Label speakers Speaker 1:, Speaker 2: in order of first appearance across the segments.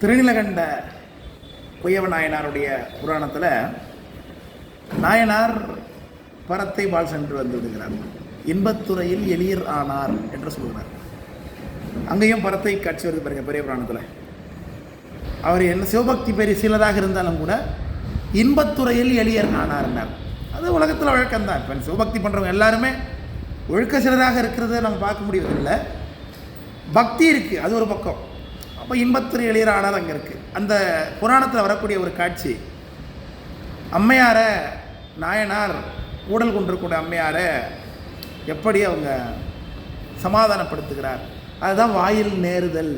Speaker 1: திருநிலகண்ட குயவ நாயனாருடைய புராணத்தில் நாயனார் பரத்தை வாழ் சென்று வந்திருக்கிறார். இன்பத்துறையில் எளியர் ஆனார் என்று சொல்கிறார் அங்கேயும் பரத்தை காட்சி வருது பாருங்க பெரிய புராணத்தில். அவர் என்ன சிவபக்தி பெரிய சிலதாக இருந்தாலும் கூட இன்பத்துறையில் எளியர் ஆனார்னார் அது உலகத்தில் வழக்கம்தான். இப்போ சிவபக்தி பண்ணுறவங்க எல்லாருமே ஒழுக்க சிலராக இருக்கிறத நம்ம பார்க்க முடியறதில்லை பக்தி இருக்குது அது ஒரு பக்கம். அப்போ இன்பத்திரு எளியர் அங்கே இருக்குது அந்த புராணத்தில் வரக்கூடிய ஒரு காட்சி. அம்மையாரை நாயனார் ஊடல் கொண்டிருக்கூடிய அம்மையாரை எப்படி அவங்க சமாதானப்படுத்துகிறார்? அதுதான் வாயில் நேருதல்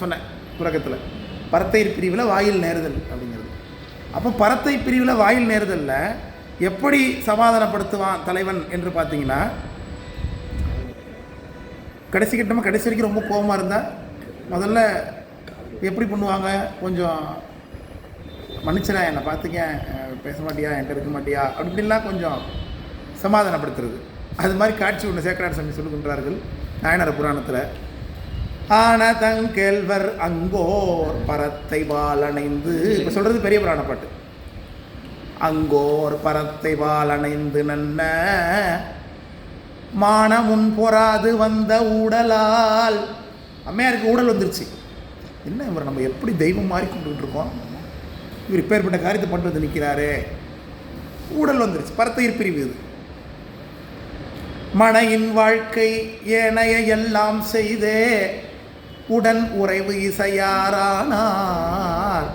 Speaker 1: சொன்னேன் புறக்கத்தில் பரத்தை பிரிவில் வாயில் நேருதல் அப்படிங்கிறது. அப்போ பரத்தை பிரிவில் வாயில் நேருதலில் எப்படி சமாதானப்படுத்துவான் தலைவன் என்று பார்த்தீங்கன்னா கடைசி கட்டமாக கடைசி வரைக்கும் ரொம்ப கோபமாக இருந்தால் முதல்ல எப்படி பண்ணுவாங்க? கொஞ்சம் மன்னிச்சிடா என்னை பார்த்துக்க. பேச மாட்டியா? என்கிட்ட இருக்க மாட்டியா? அப்படின்லாம் கொஞ்சம் சமாதானப்படுத்துறது. அது மாதிரி காட்சி ஒன்று சேக்கரார் சாமி சொல்லுகின்றார்கள் நாயனார் புராணத்தில். ஆன தங்கேல்வர் அங்கோர் பரத்தை வாழணைந்து இப்போ சொல்கிறது பெரிய புராண பாட்டு. அங்கோர் பரத்தை வாழணைந்து நன்ன மானமுன் பொறாது வந்த உடலால் அம்மையாருக்கு ஊடல் வந்துருச்சு. என்ன இவர் நம்ம எப்படி தெய்வம் மாறி கொண்டுகிட்டு இருக்கோம் இவர் இப்பேற்பட்ட காரியத்தை பண்ணிட்டு வந்து நிற்கிறாரே ஊடல் வந்துருச்சு. பரத்தையர் பிரிவு இது. மனையின் வாழ்க்கை ஏனைய எல்லாம் செய்தே. உடன் உறைவு இசையாரானார்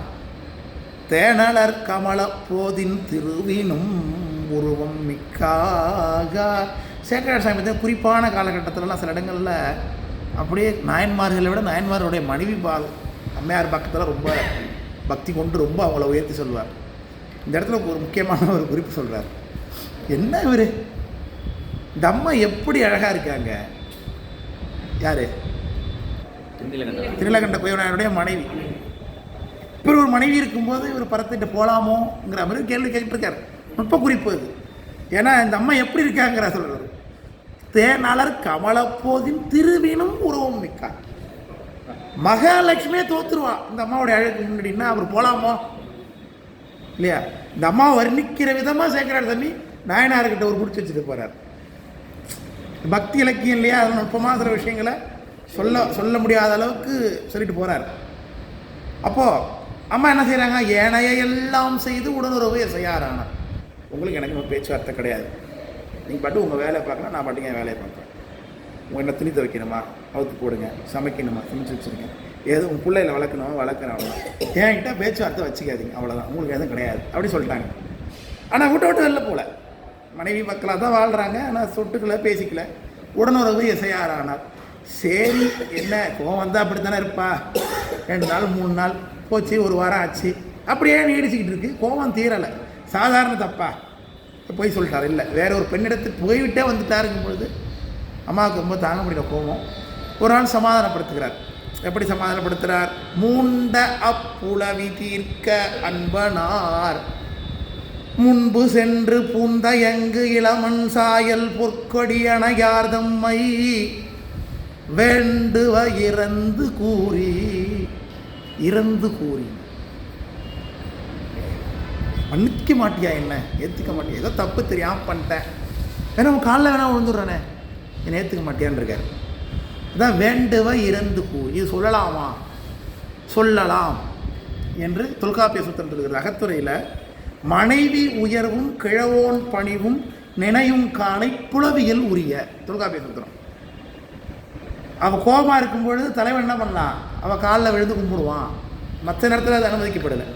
Speaker 1: தேனலர் கமல போதின் திருவினும் உருவம் மிக்காக. சேக்கரார் சாமி குறிப்பான காலகட்டத்திலலாம் சில இடங்களில் அப்படியே நாயன்மார்களை விட நாயன்மாருடைய மனைவி பால் அம்மையார் பக்கத்தில் ரொம்ப பக்தி கொண்டு ரொம்ப அவங்கள உயர்த்தி சொல்வார். இந்த இடத்துல ஒரு முக்கியமான ஒரு குறிப்பு சொல்கிறார் என்ன இவர்? இந்த அம்மா எப்படி அழகாக இருக்காங்க? யார்? திருநீலகண்ட குயவனாருடைய மனைவி. இப்படி ஒரு மனைவி இருக்கும்போது இவர் பரத்திட்டு போகலாமோங்கிற மாதிரி கேள்வி கேட்டுருக்கார் நுட்ப குறிப்பு அது ஏன்னா இந்த அம்மா எப்படி இருக்காங்கிற சொல்கிறார் தேனாளர் கமலப்போதின் திருவினும் உருவம் மிக்கார் மகாலட்சுமியே தோத்துருவா. இந்த அம்மாவுடைய அழகு முன்னாடின்னா அவர் போகலாமோ இல்லையா? இந்த அம்மா வர்ணிக்கிற விதமாக சேர்க்கிறார் தம்பி. நாயனார்கிட்ட ஒரு பிடிச்சி வச்சுட்டு போகிறார் பக்தி இலக்கியம் இல்லையா? அது நுட்பமாக சில விஷயங்களை சொல்ல சொல்ல முடியாத அளவுக்கு சொல்லிட்டு போகிறார் அப்போது அம்மா என்ன செய்கிறாங்க ஏனைய எல்லாம் செய்து உடனுறவு செய்யாரானார் உங்களுக்கு எனக்கு பேச்சுவார்த்தை கிடையாது. நீங்கள் பாட்டு உங்கள் வேலையை பார்க்கலாம் நான் பாட்டுக்கு என் வேலையை பார்க்குறேன். உங்கள் என்ன துணி துவைக்கணுமா? அவுத்து போடுங்க சமைக்கணுமா? சமைச்சு வச்சுருங்க. ஏதோ உங்கள் பிள்ளைகளை வளர்க்கணுமா வளர்க்குறேன் அவ்வளோதான் என்கிட்ட பேச்சுவார்த்தை வச்சுக்காதீங்க அவ்வளோதான் உங்களுக்கு எதுவும் கிடையாது. அப்படி சொல்லிட்டாங்க. ஆனால் விட்டு விட்டு வெளில போகல. மனைவி மக்களாக தான் வாழ்கிறாங்க ஆனால் சொட்டுக்கல பேசிக்கல. உடனுறவு இசையாரானார் சரி என்ன? கோவம் வந்தால் அப்படி தானே இருப்பா? ரெண்டு நாள் மூணு நாள் போச்சு ஒரு வாரம் ஆச்சு. அப்படியே நீடிச்சுக்கிட்டு இருக்கு. கோவம் தீரலை. சாதாரண தப்பா? போய் சொல்லிட்டார். இல்லை வேற ஒரு பெண்ணிடத்துக்கு போய்விட்டே வந்துட்டாருங்கும் பொழுது அம்மாவுக்கு ரொம்ப தாங்க முடியல கோபம். ஒரு நாள் சமாதானப்படுத்துகிறார். எப்படி சமாதானப்படுத்துகிறார் மூண்ட அப்புலவி தீர்க்க அன்பனார். முன்பு சென்று பூந்த எங்கு இளமண் சாயல் பொற்கொடியணையார் தம்மை வேண்டுவ இறந்து கூறி இறந்து கூறி. மன்னிக்க மாட்டியா என்ன? ஏற்றுக்க மாட்டியா? ஏதோ தப்பு தெரியாமல் பண்ணிட்டேன். வேணா உன் காலில் வேணா விழுந்துடுறானே. என்னை ஏற்றுக்க மாட்டியான்னு இருக்கார். அதான் வேண்டுவ இறந்து போ. இது சொல்லலாமா? சொல்லலாம் என்று தொல்காப்பிய சுத்தம் இருக்கிற அகத்துறையில் மனைவி உயர்வும் கிழவோன் பணிவும் நினையும் காலை புலவியல் உரிய தொல்காப்பிய சுத்திரம். அவள் கோபமாக இருக்கும் பொழுது தலைவன் என்ன பண்ணலாம் அவள் காலில் விழுந்து கும்பிடுவான். மற்ற நேரத்தில் அது அனுமதிக்கப்படலை.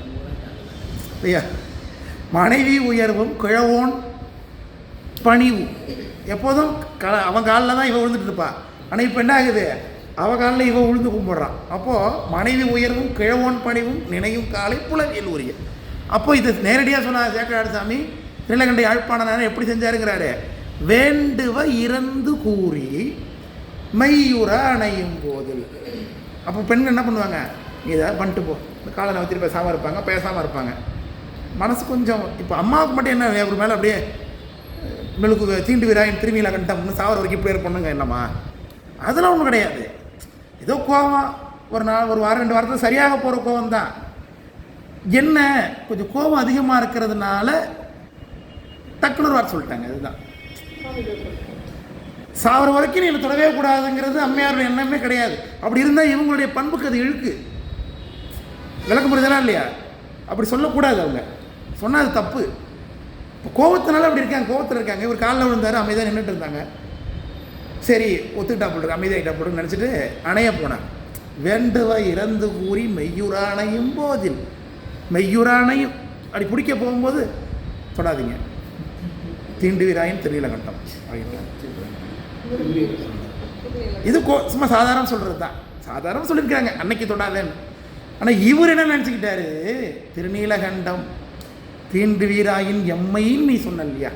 Speaker 1: ஐயா மனைவி உயர்வும் கிழவோன் பணிவு. எப்போதும் க அவன் காலில் தான் இவன் விழுந்துட்டு இருப்பாள் ஆனால் இப்போ என்ன ஆகுது? அவ காலில் இவன் விழுந்து கும்பிட்றான். அப்போது மனைவி உயர்வும் கிழவோன் பணிவும் நினையும் காலை புலவியல் உரிய. அப்போ இது நேரடியாக சொன்ன சேக்கராடு சாமி திருநகண்ட யாழ்ப்பாணனார் எப்படி செஞ்சாருங்கிறாரு? வேண்டுவ இறந்து கூறி மெய்யுற அணையும் போதில். அப்போ பெண்கள் என்ன பண்ணுவாங்க? இதை பண்ணிட்டு போ. இந்த காலை நவத்திட்டு பேசாமல் இருப்பாங்க பேசாமல் இருப்பாங்க. மனசு கொஞ்சம் இப்போ அம்மாவுக்கு மட்டும் என்ன ஒரு மேலே அப்படியே மெழுகு தீண்டு விராயின் திரும்பியில் கண்டம்னு சாவர வரைக்கும் இப்படியே பண்ணுங்க என்னம்மா அதெல்லாம் ஒன்றும் கிடையாது. ஏதோ கோவம் ஒரு நாள் ஒரு வாரம் ரெண்டு வாரத்தில் சரியாக போகிற கோவம் தான் என்ன கொஞ்சம் கோபம் அதிகமாக இருக்கிறதுனால டக்குனு வார்த்தை சொல்லிட்டாங்க அதுதான் சாவர வரைக்கும் நீ என்னை தொடவே கூடாதுங்கிறது அம்மையாருடைய எண்ணமே கிடையாது. அப்படி இருந்தால் இவங்களுடைய பண்புக்கு அது இழுக்கு. விளக்க முடியுதா இல்லையா? அப்படி சொல்லக்கூடாது அவங்க. சொன்னால் அது தப்பு. இப்போ கோவத்தினால அப்படி இருக்காங்க கோவத்தில் இருக்காங்க. இவர் காலில் விழுந்தார் அமைதியாக நின்றுட்டு இருந்தாங்க. சரி ஒத்துக்கிட்டா போட்டு அமைதியாகிட்டா போட்டு நினச்சிட்டு அணைய போனாங்க வேண்டுவ இறந்து கூறி மெய்யுரானையும் போதில். மெய்யுரானையும் அப்படி பிடிக்க போகும்போது தொடாதீங்க. தீண்டுவிராயின் தெரியல கட்டம் இது கோ சும்மா சாதாரண சொல்கிறது தான் சாதாரண சொல்லியிருக்காங்க. அன்னைக்கு தொடாதேன்னு. ஆனால் இவர் என்ன நினச்சிக்கிட்டாரு? திருநீலகண்டம். தீண்டு வீராயின் எம்மைன்னு நீ சொன்ன இல்லையா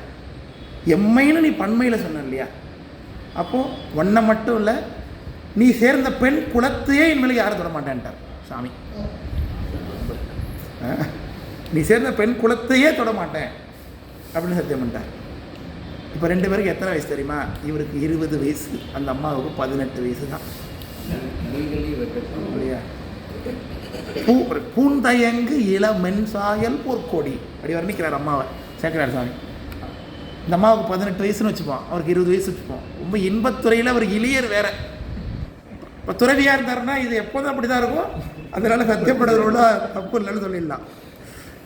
Speaker 1: எம்மைன்னு நீ பண்மையில் சொன்ன இல்லையா அப்போது ஒன்றை மட்டும் இல்லை நீ சேர்ந்த பெண் குலத்தையே இனிமேல் யாரும் தொட மாட்டேன்ட்டார். சாமி. நீ சேர்ந்த பெண் குலத்தையே தொட மாட்டேன். அப்படின்னு சத்தியம் பண்ணிட்டார். இப்போ ரெண்டு பேருக்கு எத்தனை வயசு தெரியுமா? இவருக்கு இருபது வயசு. அந்த அம்மாவுக்கு பதினெட்டு வயசு தான் இல்லையா? பூ பூந்தயங்கு இளமென் சாயல் பொற்கொடி அப்படி வர்ணிக்கிறார் அம்மாவை சேக்கரார் சாமி. இந்த அம்மாவுக்கு பதினெட்டு வயசுன்னு வச்சுப்போம் அவருக்கு இருபது வயசு வச்சுப்போம். ரொம்ப இன்பத்துறையில் அவர் இளையர் வேற. இப்போ துறவியாக இருந்தாருன்னா இது எப்போதும் அப்படி தான் இருக்கும். அதனால் சத்தியப்படுறதோட தப்பு இல்லைன்னு சொல்லிடலாம்.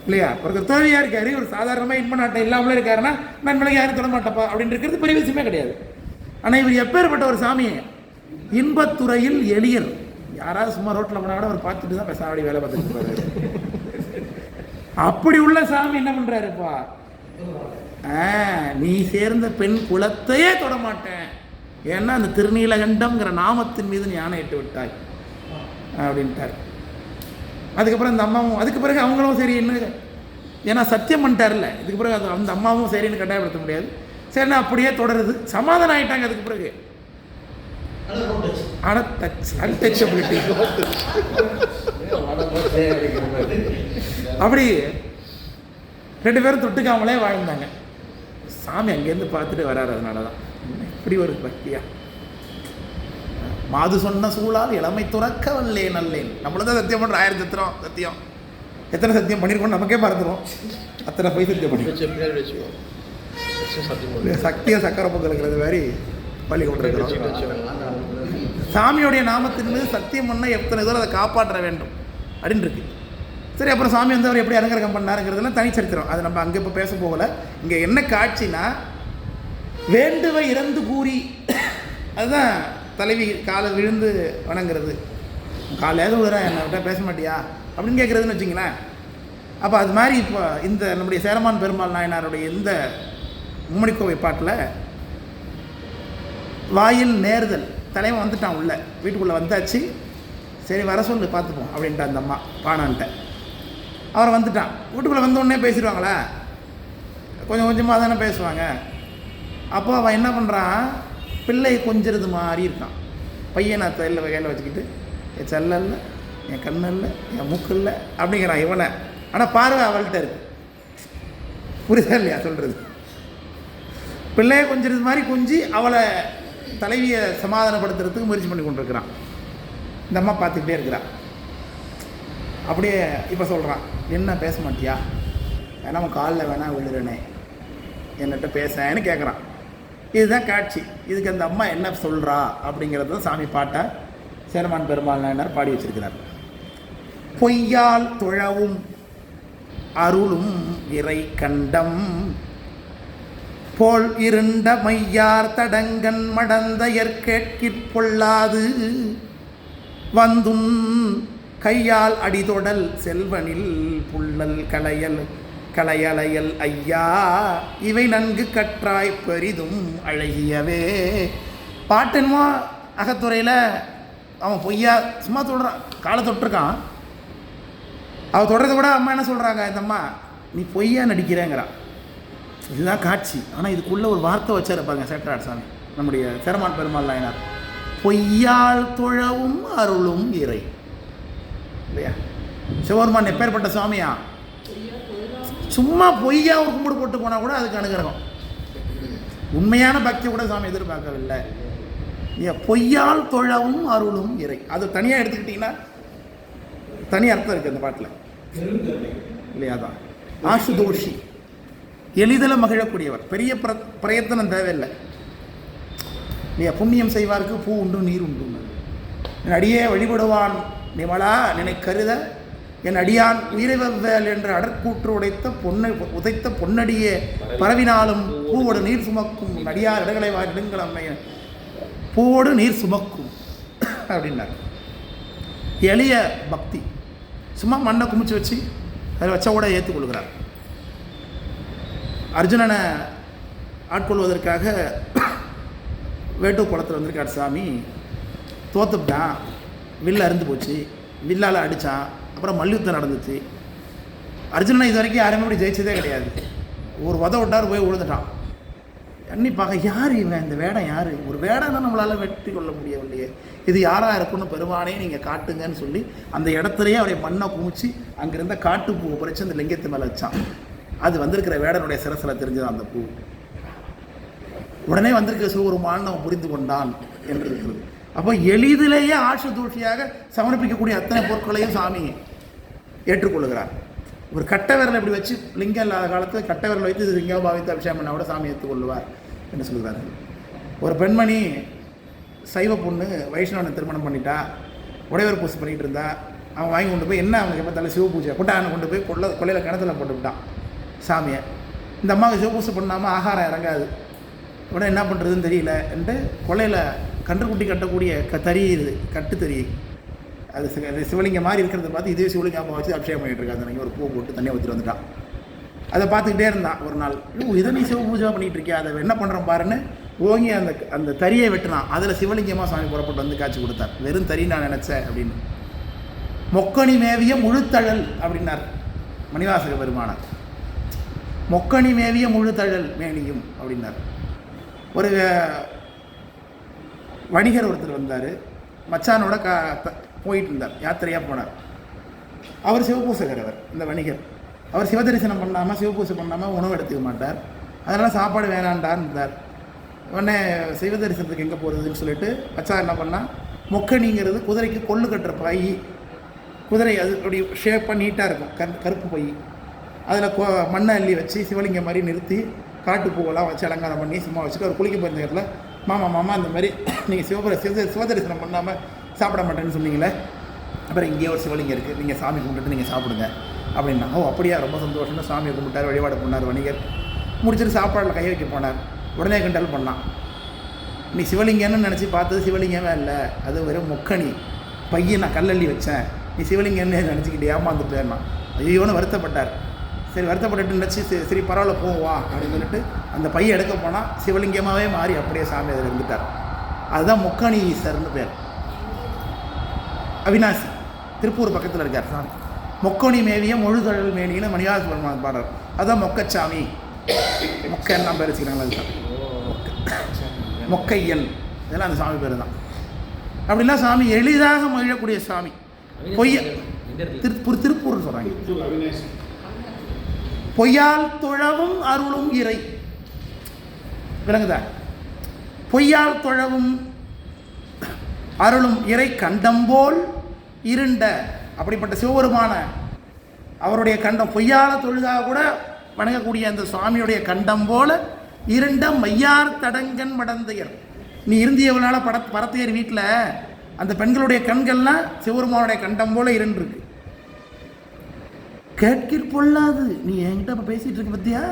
Speaker 1: இல்லையா? ஒரு துறவியாக இருக்காரு ஒரு சாதாரணமாக இன்ப நாட்டம் இல்லாமலே இருக்காருன்னா நண்பனை யாரும் தொட மாட்டப்பா அப்படின்னு இருக்கிறது பெரிய விஷயமே கிடையாது. ஆனால் இவர் எப்பேற்பட்ட ஒரு சாமி இன்பத்துறையில் எளியர். யாராவது சும்மா ரோட்டில் போனால் கூட அவர் பார்த்துட்டு தான் பேசாமடி வேலை பார்த்துட்டு அப்படி உள்ள சாமி என்ன பண்ணுறாருப்பா ஆ நீ சேர்ந்த பெண் குலத்தையே தொட மாட்டேன். ஏன்னா அந்த திருநீலகண்டம்ங்கிற நாமத்தின் மீது நீ ஆணையிட்டு விட்டாய். அப்படின்ட்டார். அதுக்கப்புறம் அந்த அம்மாவும் அதுக்கு பிறகு அவங்களும் சரி என்ன ஏன்னா சத்தியம் பண்ணிட்டார்ல இதுக்கு பிறகு அது அந்த அம்மாவும் சரின்னு கட்டாயப்படுத்த முடியாது. சரிண்ணா அப்படியே தொடருது. சமாதானம் ஆயிட்டாங்க அதுக்கு பிறகு. ஆனால் டச் அன்டச்சபிலிட்டி அப்படி ரெண்டு பேரும் தொட்டுக்காமலே வாழ்ந்தாங்க சாமி அங்கேருந்து பார்த்துட்டு வராரு அதனால தான் இப்படி ஒரு பக்தியா மாது சொன்ன சூழால் இளமை துறக்க வல்லேன் நல்லேன் நம்மளும் தான் சத்தியம் பண்ணுறோம் ஆயிரம் சத்திரம் சத்தியம் எத்தனை சத்தியம் பண்ணியிருக்கோம் நமக்கே மறந்துடும் அத்தனை போய் சத்தியம் பண்ணி சக்தியை சக்கரை பொங்கலுங்கிறது மாதிரி பள்ளி கொண்டிருக்கிறோம் சாமியோடைய நாமத்தின் மீது சத்தியம் பண்ணால் எத்தனை தூரம் அதை காப்பாற்ற வேண்டும்? அப்படின்னு இருக்கு. சரி அப்புறம் சாமி வந்து அவர் எப்படி அலங்கரகம் பண்ணாருங்கிறதுலாம் தனிச்சரித்திரம் அது நம்ம அங்கே இப்போ பேச போகலை. இங்கே என்ன காட்சினா வேண்டுவை இறந்து கூறி அதுதான் தலைவி காலை விழுந்து வணங்குறது. காலையாவது விழுறா என்னை விட்டால் பேச மாட்டியா? அப்படின்னு கேட்குறதுன்னு வச்சிங்களேன். அப்போ அது மாதிரி இப்போ இந்த நம்முடைய சேரமான் பெருமாள் நாயனாருடைய இந்த மும்மணிக்கோவை பாட்டில் வாயில் நேர்தல். தலைவன் வந்துட்டான் உள்ள. வீட்டுக்குள்ளே வந்தாச்சு. சரி வர சொல்லு பார்த்துப்போம் அப்படின்ட்டு அந்த அம்மா பானான்ட்ட. அவர் வந்துட்டான். வீட்டுக்குள்ளே வந்த உடனே பேசிடுவாங்களா? கொஞ்சம் கொஞ்சமாக தானே பேசுவாங்க. அப்போ அவன் என்ன பண்ணுறான் பிள்ளை கொஞ்சிறது மாதிரி இருக்கான். பையனை தையில் கையில் வச்சுக்கிட்டு என் செல்ல இல்லை என் கண்ணு இல்லை என் மூக்கு இல்லை அப்படிங்கிறான் இவனை. ஆனால் பார்வை அவள்கிட்ட இருக்கு. புரியுதா இல்லையா சொல்கிறது பிள்ளையை கொஞ்சிறது மாதிரி கொஞ்சி அவளை தலைவியை சமாதானப்படுத்துறதுக்கு முயற்சி பண்ணி கொண்டிருக்கிறான். இந்த அம்மா பார்த்துக்கிட்டே இருக்கிறான் அப்படியே இப்போ சொல்கிறான் என்ன பேச மாட்டியா? வேணா உன் காலில் வேணா விழுறனே. என்னட்ட பேசேன்னு கேட்குறான் இதுதான் காட்சி. இதுக்கு அந்த அம்மா என்ன சொல்கிறா அப்படிங்கிறது தான் சாமி பாட்டை சேரமான் பெருமாள் நாயனார் பாடி வச்சிருக்கிறார். பொய்யால் துழவும் அருளும் இறை கண்டம். போல் இருண்ட மையார் தடங்கன் மடந்தையர் கேட்கிற் பொல்லாது. வந்தும் கையால் அடிதொடல் செல்வனில் புள்ளல் களையல் களையலையல் ஐயா. இவை நன்கு கற்றாய் பெரிதும் அழகியவே. பாட்டுன்மோ அகத்துறையில் அவன் பொய்யா சும்மா தொடுறான் காலை தொட்டிருக்கான். அவள் தொடர்றத கூட அம்மா என்ன சொல்கிறாங்க இந்த அம்மா நீ பொய்யா நடிக்கிறேங்கிறான். இதுதான் காட்சி. ஆனால் இதுக்குள்ளே ஒரு வார்த்தை வச்சாரு பாருங்க சேட்டராட் சாமி. நம்முடைய சேரமான் பெருமாள் நாயனார். பொய்யால் தொழவும் அருளும் இறை. இல்லையா? சிவபெருமான் எப்பேற்பட்ட சுவாமியா சும்மா பொய்யா ஒரு கும்பிடு போட்டு போனால் கூட அதுக்கு அனுகிரகம். உண்மையான பக்தி கூட சாமி எதிர்பார்க்கவில்லை. பொய்யால் தொழவும் அருளும் இறை. அது தனியாக எடுத்துக்கிட்டிங்கன்னா தனி அர்த்தம் இருக்குது அந்த பாட்டில். இல்லையா? தான் ஆசுதோஷி. எளிதில் மகிழக்கூடியவர். பெரிய பிர பிரயத்தனம் தேவையில்லை. நீ புண்ணியம் செய்வார்க்கு பூ உண்டு நீர் உண்டு என் அடியே வழிபடுவான் நிமலா நினை கருத. என் அடியான் உயிரிவல் என்று அடற்கூற்று உடைத்த பொன்னை உதைத்த பொன்னடியே பரவினாலும் பூவோடு நீர் சுமக்கும். அடியார் இடங்களை வாடுங்கள் அம்மைய பூவோடு நீர் சுமக்கும். அப்படின்னார். எளிய பக்தி. சும்மா மண்ணை குமிச்சு வச்சு அதில் வச்ச கூட ஏற்றுக்கொள்கிறார் அர்ஜுனனை ஆட்கொள்வதற்காக வேட்டு குளத்தில் வந்திருக்கார் சாமி. தோத்துப்பிட்டான் வில்லு அறுந்து போச்சு. வில்லால் அடித்தான் அப்புறம் மல்யுத்தம் நடந்துச்சு. அர்ஜுனனை இது வரைக்கும் யாருமே இப்படி ஜெயிச்சதே கிடையாது. ஒரு உத விட்டார் போய் விழுந்துட்டான் கண்டிப்பாக யார் இவன் இந்த வேடம் யார்? ஒரு வேடம் தான் நம்மளால் வெற்றி கொள்ள முடியவில்லையே. இது யாராக இருக்குன்னு பெருமானே நீங்கள் காட்டுங்கன்னு சொல்லி அந்த இடத்துலையே அவரை மண்ணை குமிச்சு அங்கிருந்த காட்டு பூ பறிச்சு அந்த லிங்கத்து மேலே வச்சான். அது வந்திருக்கிற வேடனுடைய சிரசில் தெரிஞ்சது அந்த பூ. உடனே வந்திருக்கிற சிவபெருமான் அவன் புரிந்து கொண்டான் என்று இருக்கிறது அப்போ எளிதிலேயே ஆட்சி தூழ்ச்சியாக சமர்ப்பிக்கக்கூடிய அத்தனை பொருட்களையும் சாமி ஏற்றுக்கொள்கிறார். ஒரு கட்ட விரலை இப்படி வச்சு லிங்கம் இல்லாத காலத்தில் கட்ட விரலை வைத்து இது லிங்கம் பாவித்து அபிஷேகம் பண்ண கூட சாமி ஏற்றுக்கொள்வார் என்று சொல்கிறார்கள். ஒரு பெண்மணி சைவ பொண்ணு வைஷ்ணவனை திருமணம் பண்ணிட்டா உடையவர் பூசை பண்ணிகிட்டு இருந்தா அவன் வாங்கி கொண்டு போய் என்ன அவங்க தலை சிவ பூஜை? கொட்டானை கொண்டு போய் கொள்ள கொள்ளையில் கிணத்துல போட்டு விட்டான். சாமியை. இந்த அம்மாவுக்கு சிவபூசை பண்ணாமல் ஆகாரம் இறங்காது. உடனே என்ன பண்ணுறதுன்னு தெரியல என்று கொலையில் கன்றுக்குட்டி கட்டக்கூடிய க தறி இது கட்டு தறி. அது சிவலிங்கம் மாதிரி இருக்கிறத பார்த்து இதே சிவலிங்கம் வச்சு அபிஷேகம் பண்ணிட்டு இருக்காங்க நீங்கள் ஒரு பூ போட்டு தண்ணியை ஊற்றிட்டு வந்துட்டான். அதை பார்த்துக்கிட்டே இருந்தான் ஒரு நாள். இதை நீ சிவ பூஜை பண்ணிட்டு இருக்கியா? அதை என்ன பண்ணுறோம் பாருன்னு ஓங்கி அந்த அந்த தறியை வெட்டினான். அதில் சிவலிங்கமாக சாமி புறப்பட்டு வந்து காட்சி கொடுத்தார். வெறும் தறி நான் நினச்சேன் அப்படின்னு. மொக்கணி மேவிய முழுத்தழல் அப்படின்னார் மணிவாசக பெருமானார். மொக்கணி மேவிய முழு தழல் மேனியும் அப்படின்னார். ஒரு வணிகர் ஒருத்தர் வந்தார். மச்சானோட கா போயிட்டு இருந்தார் யாத்திரையாக போனார். அவர் சிவபூசகர் அவர் இந்த வணிகர். அவர் சிவதரிசனம் பண்ணாமல் சிவபூசை பண்ணாமல் உணவு எடுத்துக்க மாட்டார். அதனால் சாப்பாடு வேணான்டான்னு இருந்தார் உடனே சிவதரிசனத்துக்கு எங்கே போகிறதுன்னு சொல்லிட்டு மச்சான் என்ன பண்ணா மொக்கணிங்கிறது குதிரைக்கு கொள்ளு கட்டுற பை குதிரை அது அப்படி ஷேப்பாக நீட்டாக இருக்கும். கரு கருப்பு பை அதில் கொ மண்ணை அள்ளி வச்சு சிவலிங்கம் மாதிரி நிறுத்தி காட்டு பூவெல்லாம் வச்சு அலங்காரம் பண்ணி சும்மா வச்சுட்டு அவர் குளிக்க போயிருந்த இடத்துல மாமா மாமா இந்த மாதிரி நீங்கள் சிவபுர சிவ சிவதரிசனம் பண்ணாமல் சாப்பிட மாட்டேன்னு சொன்னீங்களே அப்புறம் இங்கேயே ஒரு சிவலிங்கம் இருக்குது நீங்கள் சாமி கும்பிட்டுட்டு நீங்கள் சாப்பிடுங்க அப்படின்னா ஓ அப்படியா ரொம்ப சந்தோஷம்னு சாமியை கும்பிட்டார் வழிபாடு பண்ணார் வணிகர். முடிச்சுட்டு சாப்பாடில் கை வைக்க போனார். உடனே கிண்டல் பண்ணான். நீ சிவலிங்கம்னு நினச்சி பார்த்தது சிவலிங்கமே இல்லை அது வெறும் முக்கணி பையன் நான் கல்லள்ளி வச்சேன். நீ சிவலிங்கன்னு நினச்சிக்கிட்டு ஏமாந்துட்டேன்னா ஐயோன்னு வருத்தப்பட்டார். சரி வருத்தப்பட்டுட்டு நினச்சி சரி சரி பரவாயில்ல போவா அப்படின்னு சொல்லிட்டு அந்த பையை எடுக்க போனால் சிவலிங்கமாகவே மாறி அப்படியே சாமி அதில் இருந்துட்டார். அதுதான் முக்கணி ஈஸ்வர்னு பேர். அவினாசி திருப்பூர் பக்கத்தில் இருக்கார் சாமி. மொக்கணி மேவிய முழுதழல் மேனின்னு மணிவாச பெருமான் பாடுறார் அதான் மொக்கச்சாமி. மொக்கன்னு பேர் வச்சுக்கிறாங்களா அதுதான். மொக்கையன். இதெல்லாம் அந்த சாமி பேர் தான் அப்படின்னா சாமி எளிதாக மகிழக்கூடிய சாமி. பொய்ய திருப்பூர் திருப்பூர்னு சொல்கிறாங்க பொய்யால் தொழவும் அருளும் இறை. விளங்குதா? பொய்யால் தொழவும் அருளும் இறை கண்டம்போல் இருண்ட அப்படிப்பட்ட சிவபெருமான அவருடைய கண்டம் பொய்யால தொழுதாக கூட வணங்கக்கூடிய அந்த சுவாமியுடைய கண்டம் போல இருண்ட மையார் தடங்கன் மடந்தையர் நீ இருந்தியவனால பட பரத்தையர் வீட்டில் அந்த பெண்களுடைய கண்கள்லாம் சிவபெருமானுடைய கண்டம் போல இருண்டிருக்கு. கேட்கிற் பொல்லாது நீ என்கிட்ட இப்போ பேசிகிட்டு இருக்க பத்தியா?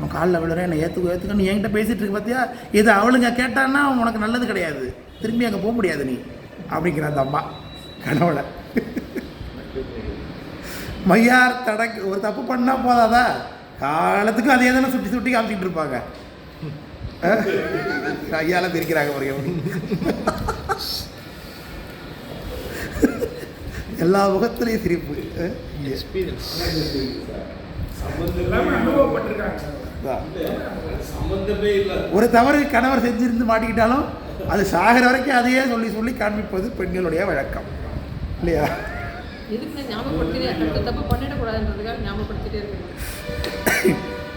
Speaker 1: உன் காலில் விழுறேன் என்னை ஏற்றுக்க ஏற்றுக்க நீ என்கிட்ட பேசிகிட்டு இருக்க பத்தியா? இது அவளுங்க கேட்டான்னா உனக்கு நல்லது கிடையாது. திரும்பி அங்கே போக முடியாது நீ. அப்படிங்கிற அந்த அம்மா. கனவுல மையார் தடக்கு ஒரு தப்பு பண்ணால் போதாதா? காலத்துக்கும் அதே தானே சுட்டி சுட்டி காமிச்சிட்டு இருப்பாங்க. கையால் திரிக்கிறாங்க பாருங்க எல்லா முகத்திலையும் சிரிப்பு.
Speaker 2: எக்ஸ்பீரியன்ஸ்
Speaker 1: அதான்.
Speaker 3: சம்பந்தமே இல்லை.
Speaker 1: ஒரு தவறு கணவர் செஞ்சிருந்து மாட்டிக்கிட்டாலும் அது சாகிற வரைக்கும் அதையே சொல்லி சொல்லி காண்பிப்பது பெண்களுடைய வழக்கம். இல்லையா?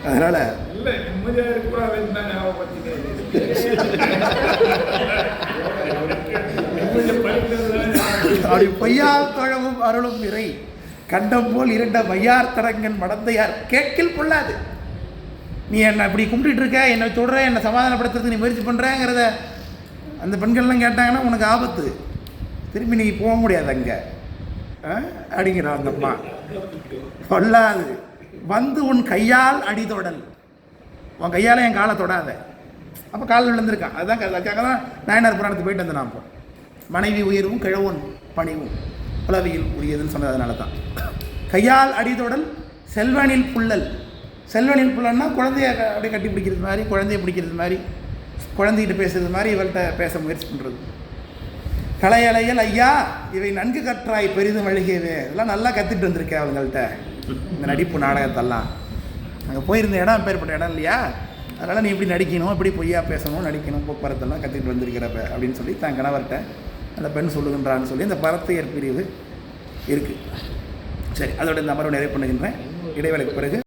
Speaker 1: அதனால் அப்படி பொய்யால் தொழவும் அருளும் இறை. கண்டம் போல் இருண்ட மையார் தரங்கன் மடந்தையார். கேட்கில் பொல்லாது. நீ என்னை இப்படி கும்பிட்டுட்டு இருக்க? என்னை தொடுற? என்னை சமாதானப்படுத்துறதுக்கு நீ முயற்சி பண்ணுறேங்கிறத அந்த பெண்கள்லாம் கேட்டாங்கன்னா உனக்கு ஆபத்து. திரும்பி நீ போக முடியாது அங்கே. அப்படிங்கிறான் அந்த அம்மா. பொல்லாது. வந்து உன் கையால் அடிதொடல் உன் கையால் என் காலை தொடாத. அப்போ காலில் விழுந்திருக்கான். அதுதான் அதுக்காக தான் நாயனார் புராணத்துக்கு போயிட்டு வந்தேன் நான் அப்போ. மனைவி உயர்வும் கிழவன் பணிவும். புலவியில் உரியதுன்னு சொன்னது அதனால தான் கையால் அடிதொடல் செல்வனில் புள்ளல். செல்வனில் புள்ளல்னா குழந்தைய அப்படியே கட்டி பிடிக்கிறது மாதிரி குழந்தைய பிடிக்கிறது மாதிரி குழந்தைகிட்ட பேசுறது மாதிரி இவள்கிட்ட பேச முயற்சி பண்ணுறது கலையலையல் ஐயா இவை நன்கு கற்றாய் பெரிதும் அழுகியவே இதெல்லாம் நல்லா கற்றுட்டு வந்திருக்கேன் அவங்கள்ட்ட. இந்த நடிப்பு நாடகத்தெல்லாம். அங்கே போயிருந்த இடம் பேர்பட்ட இடம் இல்லையா? அதனால் நீ இப்படி நடிக்கணும் இப்படி பொய்யா பேசணும் நடிக்கணும் போக்குவரத்தெல்லாம் கற்றுக்கிட்டு வந்திருக்கிறப்ப அப்படின்னு சொல்லி தன் கணவர்கிட்ட அந்த பெண் சொல்லுகின்றான்னு சொல்லி இந்த பரத்தையர் பிரிவு இருக்குது சரி அதோட இந்த அமர்வு நிறைவு பண்ணுகின்றேன். இடைவேளைக்கு பிறகு